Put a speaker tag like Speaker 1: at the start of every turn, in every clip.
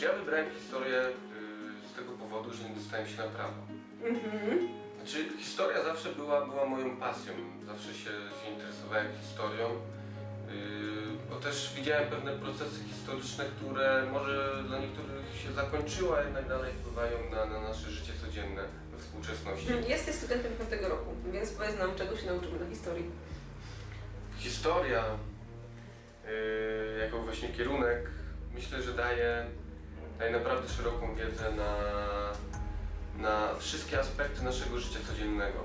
Speaker 1: Znaczy ja wybrałem historię y, z tego powodu, że nie dostałem się na prawo.
Speaker 2: Mhm.
Speaker 1: Znaczy historia zawsze była, była moją pasją. Zawsze się, się interesowałem historią. Yy, bo też widziałem pewne procesy historyczne, które może dla niektórych się zakończyły, a jednak dalej wpływają na, na nasze życie codzienne we współczesności.
Speaker 2: Jesteś studentem piątego roku, więc powiedz nam, czego się nauczymy na historii.
Speaker 1: Historia yy, jako właśnie kierunek myślę, że daje, daje naprawdę szeroką wiedzę na, na wszystkie aspekty naszego życia codziennego.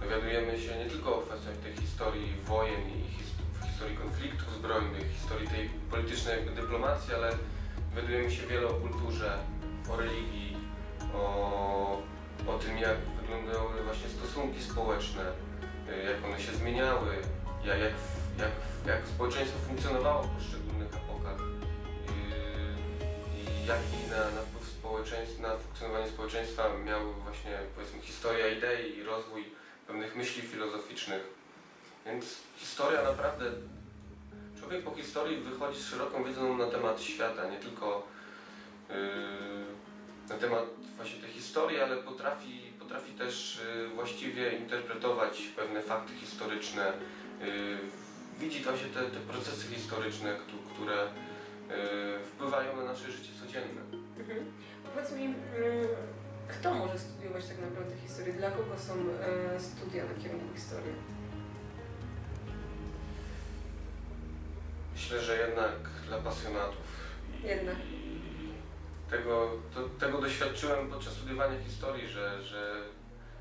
Speaker 1: Dowiadujemy się nie tylko o kwestiach tej historii wojen i his, historii konfliktów zbrojnych, historii tej politycznej jakby dyplomacji, ale dowiadujemy się wiele o kulturze, o religii, o, o tym jak wyglądały właśnie stosunki społeczne, jak one się zmieniały, jak, jak, jak, społeczeństwo funkcjonowało w poszczególnych jaki na, na wpływ społeczeństwa, na funkcjonowanie społeczeństwa miał właśnie powiedzmy historia idei i rozwój pewnych myśli filozoficznych. Więc historia naprawdę, człowiek po historii wychodzi z szeroką wiedzą na temat świata, nie tylko yy, na temat właśnie tej historii, ale potrafi, potrafi też yy, właściwie interpretować pewne fakty historyczne, yy, widzi właśnie te, te procesy historyczne, któ- które wpływają na nasze życie codzienne.
Speaker 2: Mhm. Powiedz mi, mm, kto może studiować tak naprawdę historię? Dla kogo są e, studia na kierunku historii?
Speaker 1: Myślę, że jednak dla pasjonatów.
Speaker 2: Jednak.
Speaker 1: Tego, to, tego doświadczyłem podczas studiowania historii, że, że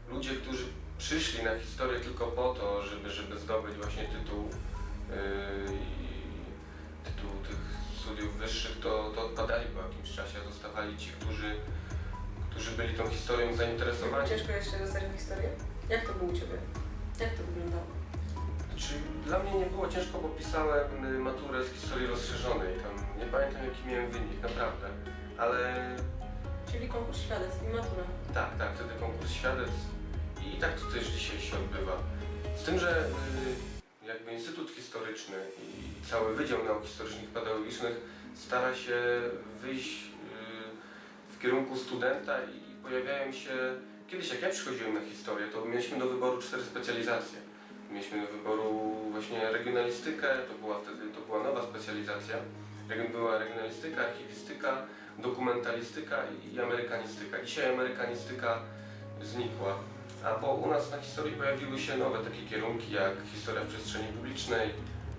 Speaker 1: ludzie, którzy przyszli na historię tylko po to, żeby, żeby zdobyć właśnie tytuł yy, tytuł tych studiów wyższych, to, to odpadali po jakimś czasie, a zostawali ci, którzy, którzy byli tą historią zainteresowani.
Speaker 2: Ciężko się dostać historię? Jak to było u Ciebie? Jak to wyglądało?
Speaker 1: Znaczy, dla mnie nie było ciężko, bo pisałem y, maturę z historii rozszerzonej. Tam nie pamiętam jaki miałem wynik, naprawdę. Ale
Speaker 2: Czyli konkurs świadectw i matura.
Speaker 1: tak, tak, wtedy konkurs świadectw i tak to też dzisiaj się odbywa. Z tym, że y, jakby Instytut Historyczny i cały Wydział Nauk Historycznych i Pedagogicznych stara się wyjść y, w kierunku studenta i pojawiają się... Kiedyś jak ja przychodziłem na historię, to mieliśmy do wyboru cztery specjalizacje. Mieliśmy do wyboru właśnie regionalistykę, to była wtedy to była nowa specjalizacja. Była regionalistyka, archiwistyka, dokumentalistyka i amerykanistyka. Dzisiaj amerykanistyka znikła, a po u nas na historii pojawiły się nowe takie kierunki jak historia w przestrzeni publicznej,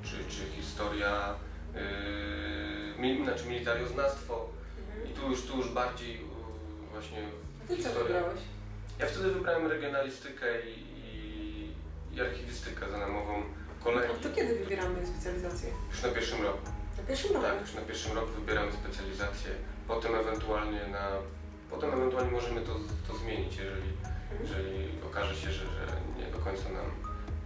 Speaker 1: czy, czy historia, yy, mi- znaczy militarioznawstwo i tu już, tu już bardziej yy, właśnie
Speaker 2: A Ty co
Speaker 1: historia.
Speaker 2: wybrałeś?
Speaker 1: Ja wtedy wybrałem regionalistykę i, i, i archiwistykę za namową kolegi.
Speaker 2: A to kiedy wybieramy specjalizację?
Speaker 1: Już na pierwszym roku.
Speaker 2: Na pierwszym roku?
Speaker 1: Tak, już na pierwszym roku wybieramy specjalizację. Potem ewentualnie na... Potem ewentualnie możemy to, to zmienić, jeżeli, jeżeli okaże się, że, że nie do końca nam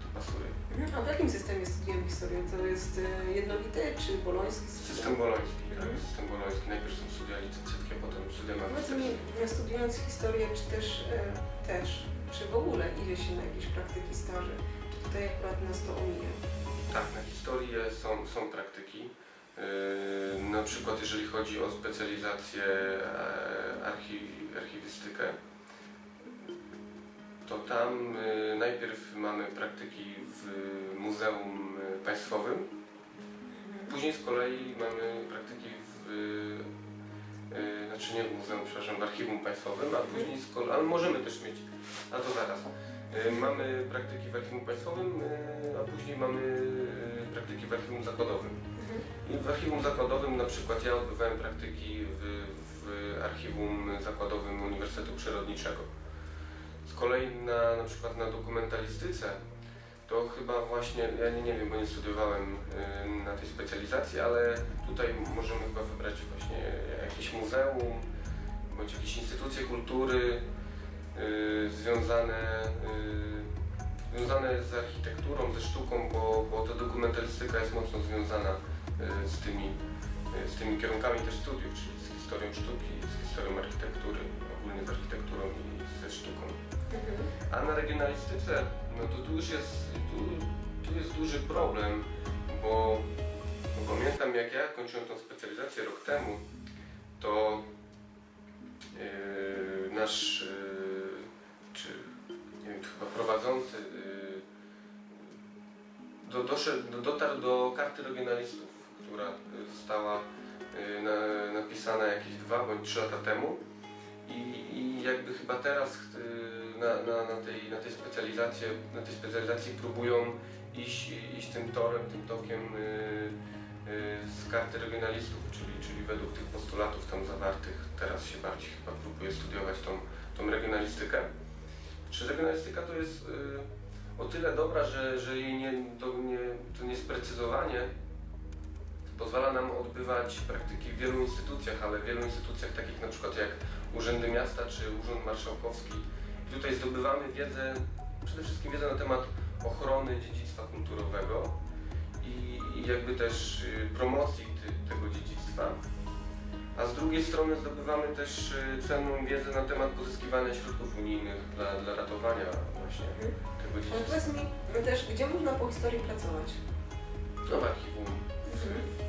Speaker 1: to pasuje.
Speaker 2: Mhm. A w jakim systemie studiujemy historię? To jest e, jednolity czy boloński system?
Speaker 1: System boloński, tak,
Speaker 2: Mhm.
Speaker 1: system boloński. Najpierw są studia licencjackie, potem studia magisterskie.
Speaker 2: studiując historię, czy też, e, też, czy w ogóle idzie się na jakieś praktyki staże? Czy tutaj akurat nas to omija?
Speaker 1: Tak, na historię są, są praktyki. Yy, na przykład jeżeli chodzi o specjalizację e, archi, archiwistykę, to tam y, najpierw mamy praktyki w Muzeum Państwowym, później z kolei mamy praktyki w, y, y, znaczy nie w Muzeum, przepraszam, w Archiwum Państwowym, a później z kolei, ale możemy też mieć, a to zaraz. Mamy praktyki w Archiwum Państwowym, a później mamy praktyki w Archiwum Zakładowym. I w Archiwum Zakładowym na przykład ja odbywałem praktyki w, w Archiwum Zakładowym Uniwersytetu Przyrodniczego. Z kolei na, na przykład na dokumentalistyce to chyba właśnie, ja nie, nie wiem, bo nie studiowałem y, na tej specjalizacji, ale tutaj możemy chyba wybrać właśnie jakieś muzeum, bądź jakieś instytucje kultury y, związane, y, związane z architekturą, ze sztuką, bo, bo ta dokumentalistyka jest mocno związana z tymi, z tymi kierunkami też studiów, czyli z historią sztuki, z historią architektury, ogólnie z architekturą i ze sztuką. A na regionalistyce, no to tu już jest, tu, tu jest duży problem, bo, bo pamiętam jak ja kończyłem tą specjalizację rok temu, to yy, nasz, yy, czy nie wiem, chyba prowadzący yy, do, doszedł, do, dotarł do karty regionalistów, która została yy, na, napisana jakieś dwa bądź trzy lata temu. I, i jakby chyba teraz yy, na, na, na, tej, na, tej specjalizacji, na tej specjalizacji próbują iść, iść tym torem, tym tokiem yy, yy, z karty regionalistów, czyli, czyli według tych postulatów tam zawartych. Teraz się bardziej chyba próbuje studiować tą, tą regionalistykę. Czy regionalistyka to jest yy, o tyle dobra, że, że jej nie, to, nie, to niesprecyzowanie pozwala nam odbywać praktyki w wielu instytucjach, ale w wielu instytucjach takich na przykład jak Urzędy Miasta czy Urząd Marszałkowski. Tutaj zdobywamy wiedzę, przede wszystkim wiedzę na temat ochrony dziedzictwa kulturowego i, i jakby też y, promocji ty, tego dziedzictwa. A z drugiej strony zdobywamy też y, cenną wiedzę na temat pozyskiwania środków unijnych dla, dla ratowania właśnie
Speaker 2: Mhm.
Speaker 1: tego
Speaker 2: Ale
Speaker 1: dziedzictwa.
Speaker 2: powiedz mi też, gdzie można po historii pracować?
Speaker 1: No w archiwum.
Speaker 2: Mhm.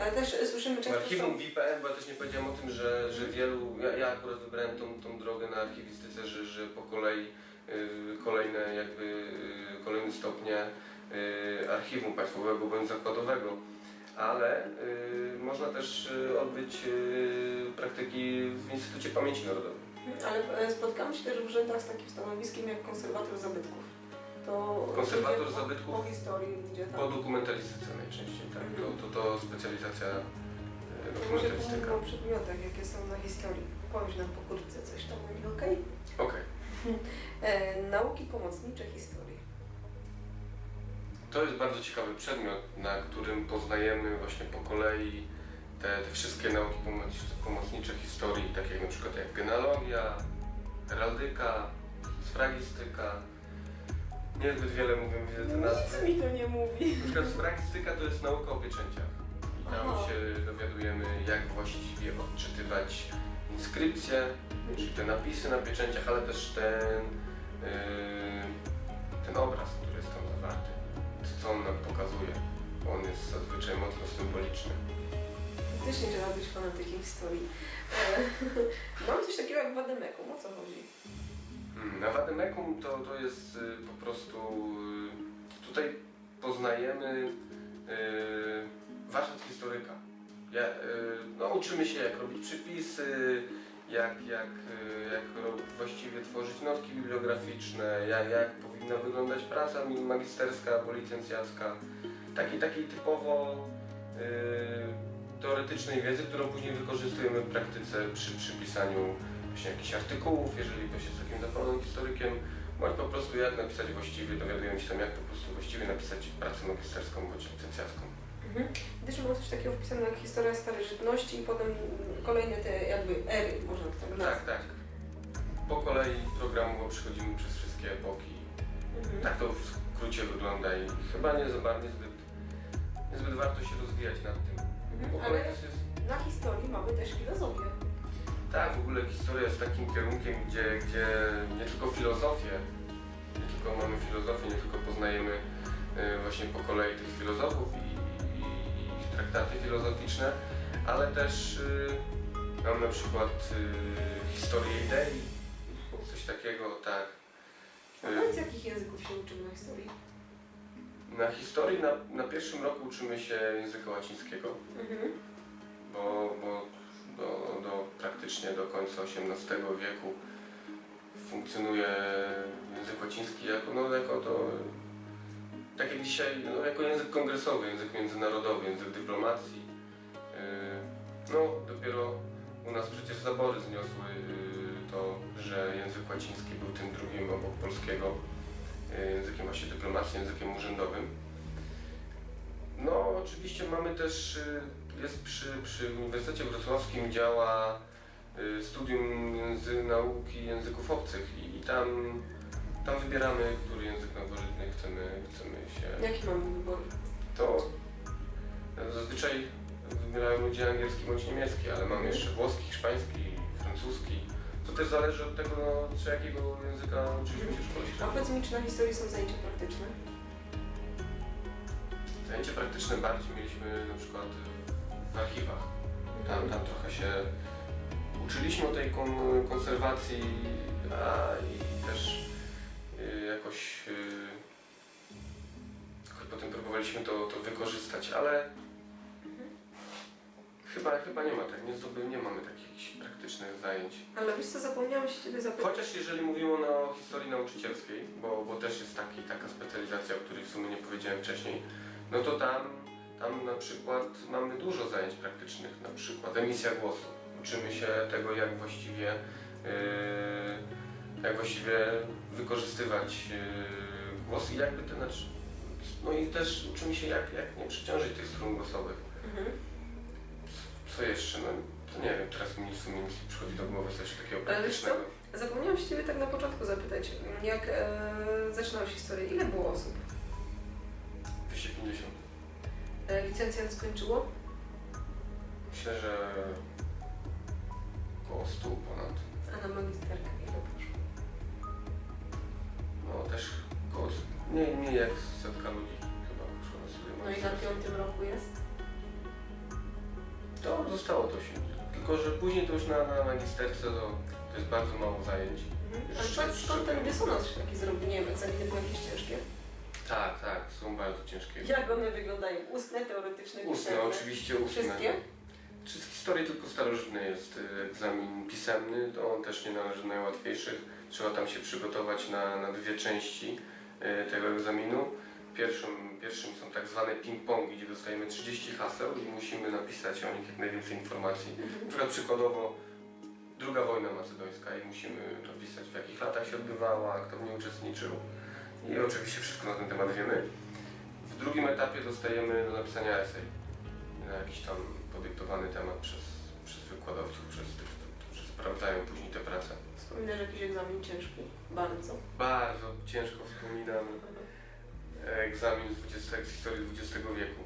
Speaker 2: Ale też słyszymy często
Speaker 1: archiwum IPN, bo ja też nie powiedziałem o tym, że, że wielu, ja, ja akurat wybrałem tą, tą drogę na archiwistyce, że, że po kolei y, kolejne jakby y, kolejne stopnie y, archiwum państwowego bądź zakładowego, ale y, można też odbyć praktyki w Instytucie Pamięci Narodowej.
Speaker 2: Ale e, spotkamy się też w urzędach z takim stanowiskiem jak konserwator zabytków. To
Speaker 1: Konserwator
Speaker 2: ludzie po-
Speaker 1: zabytków?
Speaker 2: Po historii, gdzie tam...
Speaker 1: Po dokumentalistyce najczęściej, tak. To, to, to specjalizacja y,
Speaker 2: Może
Speaker 1: dokumentalistyka.
Speaker 2: pomówmy o przedmiotach, jakie są na historii. Powiedz nam pokrótce coś tam, okej?
Speaker 1: Okej.
Speaker 2: E, nauki pomocnicze historii.
Speaker 1: To jest bardzo ciekawy przedmiot, na którym poznajemy właśnie po kolei te, te wszystkie nauki pomoc- pomocnicze historii, takie jak na przykład jak genealogia, heraldyka, sfragistyka. Niezbyt wiele mówię, widzę te nazwy.
Speaker 2: Nic mi to nie mówi.
Speaker 1: Na przykład sfragistyka to jest nauka o pieczęciach. I tam
Speaker 2: Aha.
Speaker 1: się dowiadujemy, jak właściwie odczytywać inskrypcje, czyli te napisy na pieczęciach, ale też ten, yy, ten obraz, który jest tam zawarty, co on nam pokazuje. bo On jest zazwyczaj mocno symboliczny.
Speaker 2: Faktycznie trzeba być fanatykiem historii. E, Mam coś takiego jak wademekum, o co chodzi?
Speaker 1: Na Wademekum to, to jest y, po prostu. y, Tutaj poznajemy y, warsztat historyka. Ja, no, uczymy się, jak robić przypisy, jak, jak, jak właściwie tworzyć notki bibliograficzne, jak, jak powinna wyglądać praca magisterska albo licencjacka. Takiej, typowo teoretycznej wiedzy, którą później wykorzystujemy w praktyce przy, przy właśnie jakichś artykułów, jeżeli ktoś jest takim zapalonym historykiem, bądź po prostu jak napisać właściwie, dowiadujemy się tam jak po prostu właściwie napisać pracę magisterską bądź licencjacką.
Speaker 2: Mhm. Też było coś takiego wpisane jak historia starożytności i potem kolejne te jakby ery, można to tak nazwać.
Speaker 1: Tak, tak. Po kolei programowo przechodzimy przez wszystkie epoki.
Speaker 2: Mhm.
Speaker 1: Tak to w skrócie wygląda i chyba nie za bardzo, niezbyt, niezbyt warto się rozwijać nad tym.
Speaker 2: Mhm. Ale
Speaker 1: jest
Speaker 2: na historii mamy też filozofię.
Speaker 1: Tak, w ogóle historia jest takim kierunkiem, gdzie, gdzie nie tylko filozofię, nie tylko mamy filozofię, nie tylko poznajemy y, właśnie po kolei tych filozofów i, i, i ich traktaty filozoficzne, ale też y, mam na przykład y, historię idei, coś takiego, tak.
Speaker 2: A powiedz, jakich języków się uczymy na historii?
Speaker 1: Na historii na, na pierwszym roku uczymy się języka łacińskiego.
Speaker 2: Mhm.
Speaker 1: bo, bo do, do, praktycznie do końca XVIII wieku funkcjonuje język łaciński jako, no, jako to, tak jak dzisiaj, no, jako język kongresowy, język międzynarodowy, język dyplomacji. Yy, No, dopiero u nas przecież zabory zniosły yy, to, że język łaciński był tym drugim obok polskiego yy, językiem właśnie dyplomacji, językiem urzędowym. No, oczywiście mamy też, jest przy, przy Uniwersytecie Wrocławskim działa studium języ, nauki języków obcych i, i tam, tam wybieramy, który język nowożytny chcemy, chcemy się.
Speaker 2: Jaki mamy wybór?
Speaker 1: To zazwyczaj wybierają ludzie angielski bądź niemiecki, ale mamy jeszcze włoski, hiszpański, francuski. To też zależy od tego, no, czy jakiego języka uczyliśmy się w szkole
Speaker 2: A
Speaker 1: średniej.
Speaker 2: powiedz mi, czy na historii są zajęcia praktyczne?
Speaker 1: Zajęcia praktyczne bardziej mieliśmy na przykład w archiwach. Tam, tam trochę się uczyliśmy o tej kon- konserwacji, a i też y, jakoś, y, jakoś potem próbowaliśmy to, to wykorzystać, ale chyba, chyba nie ma tak, nie, zdoby, nie mamy takich praktycznych zajęć.
Speaker 2: Ale wiesz co, zapomniałam się Ciebie zapytać.
Speaker 1: Chociaż jeżeli mówimy o historii nauczycielskiej, bo, bo też jest taki, taka specjalizacja, o której w sumie nie powiedziałem wcześniej, no to tam, tam na przykład mamy dużo zajęć praktycznych, na przykład emisja głosu. Uczymy się tego, jak właściwie, yy, jak właściwie wykorzystywać yy, głos i jakby ten, znaczy, no i też uczymy się, jak, jak nie przeciążyć tych strun głosowych.
Speaker 2: Mhm.
Speaker 1: Co jeszcze? No to nie wiem, teraz mi w sumie nic nie przychodzi do głowy coś takiego
Speaker 2: co?
Speaker 1: praktycznego.
Speaker 2: Zapomniałam się Ciebie tak na początku zapytać, jak e, zaczynałeś historię, ile było osób?
Speaker 1: 250.
Speaker 2: E, licencjant skończyło?
Speaker 1: Myślę, że już na, na magisterce to, to jest bardzo mało zajęć.
Speaker 2: Mhm. Ale powiedz, skąd ten dysonans się taki zrobił? Nie wiem, egzaminy były jakieś ciężkie?
Speaker 1: Tak, tak, są bardzo ciężkie.
Speaker 2: Jak one wyglądają? Ustne, teoretyczne,
Speaker 1: Ustne,
Speaker 2: pisemne?
Speaker 1: oczywiście ustne.
Speaker 2: Wszystkie?
Speaker 1: Czy z historii tylko starożytnej jest y, egzamin pisemny, to on też nie należy do najłatwiejszych. Trzeba tam się przygotować na, na dwie części y, tego egzaminu. Pierwszym, pierwszym są tak zwane ping-pongi, gdzie dostajemy 30 haseł i musimy napisać o nich jak najwięcej informacji. Na
Speaker 2: Mhm.
Speaker 1: przykład przykładowo druga wojna macedońska i musimy napisać w jakich latach się odbywała, kto w niej uczestniczył i oczywiście wszystko na ten temat wiemy. W drugim etapie dostajemy do napisania esej na jakiś tam podyktowany temat przez, przez wykładowców, przez tych, którzy sprawdzają później te prace.
Speaker 2: Wspominasz jakiś egzamin ciężki? Bardzo.
Speaker 1: Bardzo ciężko wspominam egzamin z, 20, z historii XX wieku.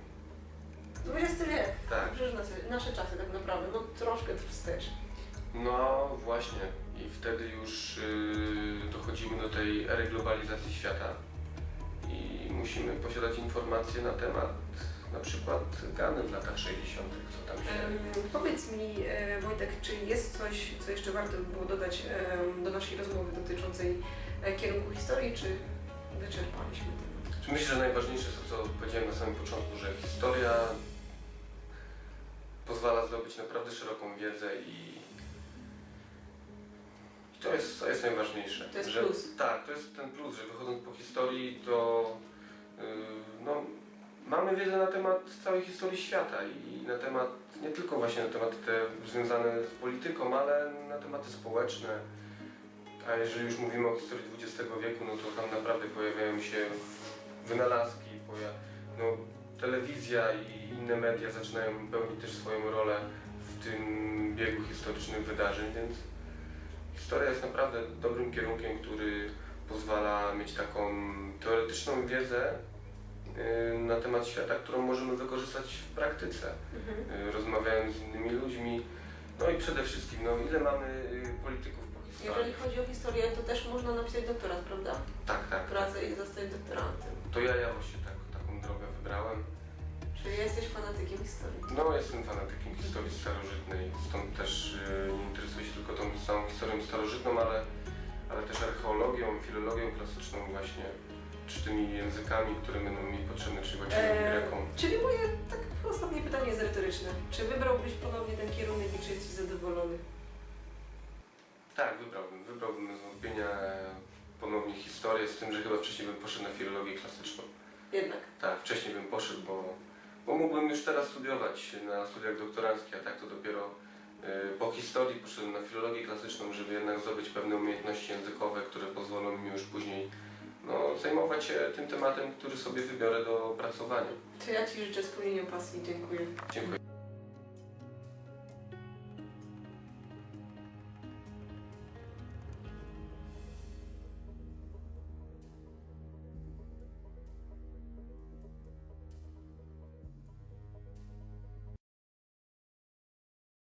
Speaker 2: XX wiek.
Speaker 1: Tak.
Speaker 2: Przecież nasze, nasze czasy tak naprawdę, no troszkę wstecz.
Speaker 1: No właśnie i wtedy już yy, dochodzimy do tej ery globalizacji świata i musimy posiadać informacje na temat na przykład Gany w latach 60., co tam się...
Speaker 2: Em, powiedz mi, e, Wojtek, czy jest coś, co jeszcze warto by było dodać em, do naszej rozmowy dotyczącej e, kierunku historii, czy wyczerpaliśmy
Speaker 1: Myślę, że najważniejsze jest to, co powiedziałem na samym początku, że historia pozwala zdobyć naprawdę szeroką wiedzę i i to jest, to jest najważniejsze.
Speaker 2: To jest
Speaker 1: że,
Speaker 2: plus.
Speaker 1: Tak, to jest ten plus, że wychodząc po historii, to yy, no, mamy wiedzę na temat całej historii świata i na temat, nie tylko właśnie na tematy te związane z polityką, ale na tematy społeczne. A jeżeli już mówimy o historii XX wieku, no to tam naprawdę pojawiają się wynalazki, poja- no, telewizja i inne media zaczynają pełnić też swoją rolę w tym biegu historycznych wydarzeń, więc historia jest naprawdę dobrym kierunkiem, który pozwala mieć taką teoretyczną wiedzę y, na temat świata, którą możemy wykorzystać w praktyce,
Speaker 2: Mhm.
Speaker 1: y, rozmawiając z innymi ludźmi. No i przede wszystkim, no ile mamy y, polityków po historii?
Speaker 2: Jeżeli chodzi o historię, to też można napisać doktorat, prawda?
Speaker 1: Tak, tak.
Speaker 2: Pracę i zostać doktorantem.
Speaker 1: To ja, ja właśnie tak, taką drogę wybrałem.
Speaker 2: Czyli jesteś fanatykiem historii.
Speaker 1: No, jestem fanatykiem historii starożytnej, stąd też y, nie interesuję się tylko tą samą historią starożytną, ale, ale też archeologią, filologią klasyczną właśnie, czy tymi językami, które będą mi potrzebne, czyli łaciną
Speaker 2: Eee,
Speaker 1: greką.
Speaker 2: czyli moje tak ostatnie pytanie jest retoryczne. Czy wybrałbyś ponownie ten kierunek i czy jesteś zadowolony?
Speaker 1: Tak, wybrałbym. Wybrałbym bez wątpienia ponownie historię, z tym, że chyba wcześniej bym poszedł na filologię klasyczną.
Speaker 2: Jednak.
Speaker 1: Tak, wcześniej bym poszedł, bo, bo mógłbym już teraz studiować na studiach doktoranckich, a tak to dopiero y, po historii poszedłem na filologię klasyczną, żeby jednak zdobyć pewne umiejętności językowe, które pozwolą mi już później no, zajmować się tym tematem, który sobie wybiorę do opracowania.
Speaker 2: To ja Ci życzę spełnienia pasji. Dziękuję.
Speaker 1: Dziękuję.